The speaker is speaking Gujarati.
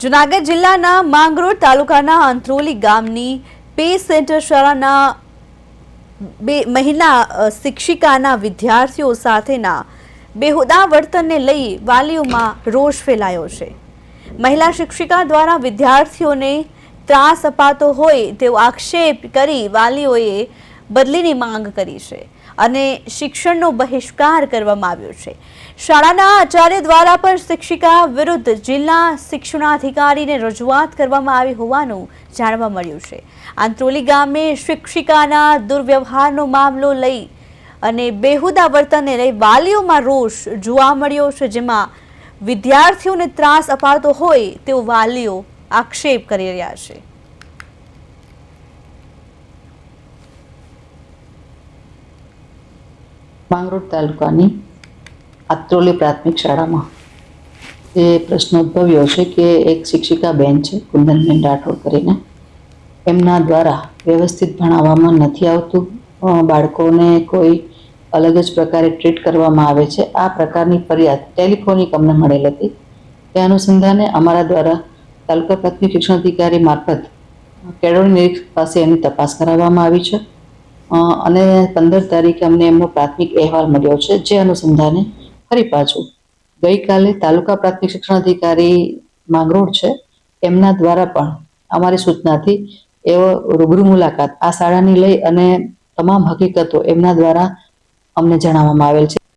જુનાગઢ જિલ્લાના માંગરોળ તાલુકાના અંત્રોલી ગામની પે સેન્ટર શાળાના બે મહિલા શિક્ષિકાના વિદ્યાર્થીઓ સાથેના બેહુદા વર્તનને લઈ વાલીઓમાં રોષ ફેલાયો છે. મહિલા શિક્ષિકા દ્વારા વિદ્યાર્થીઓને ત્રાસ અપાતો હોય તેવો આક્ષેપ કરી વાલીઓએ બદલીની માંગ કરી છે અને શિક્ષણનો બહિષ્કાર કરવામાં આવ્યો છે. શાળાના આચાર્ય દ્વારા પણ શિક્ષિકા વિરુદ્ધ જિલ્લા શિક્ષણાધિકારીને રજૂઆત કરવામાં આવી હોવાનું જાણવા મળ્યું છે. આંત્રોલી ગામે શિક્ષિકાના દુર્વ્યવહારનો મામલો લઈ અને બેહુદા વર્તનને લઈ વાલીઓમાં રોષ જોવા મળ્યો છે, જેમાં વિદ્યાર્થીઓને ત્રાસ અપાતો હોય તેવો વાલીઓ આક્ષેપ કરી રહ્યા છે. માંગરોળ તાલુકાની આત્રોલી પ્રાથમિક શાળામાં એ પ્રશ્ન ઉદ્ભવ્યો છે કે એક શિક્ષિકા બેન છે કુંદનબેન રાઠોડ કરીને. એમના દ્વારા વ્યવસ્થિત ભણાવવામાં નથી આવતું. બાળકોને કોઈ અલગ જ પ્રકારે ટ્રીટ કરવામાં આવે છે. આ પ્રકારની ફરિયાદ ટેલિફોનિક અમને મળેલ હતી. તે અનુસંધાને અમારા દ્વારા તાલુકા પ્રાથમિક શિક્ષણ અધિકારી મારફત કેળવણી નિરીક્ષક પાસે એની તપાસ કરાવવામાં આવી છે. અને પંદર તારીખે અમને એમનો પ્રાથમિક અહેવાલ મળ્યો છે, જે અનુસંધાને ફરી પાછું. ગઈકાલે તાલુકા પ્રાથમિક શિક્ષણ અધિકારી માંગરોળ છે, એમના દ્વારા પણ અમારી સૂચનાથી એવો રૂબરૂ મુલાકાત આ શાળાની લઈ અને તમામ હકીકતો એમના દ્વારા અમને જણાવવામાં આવેલ છે.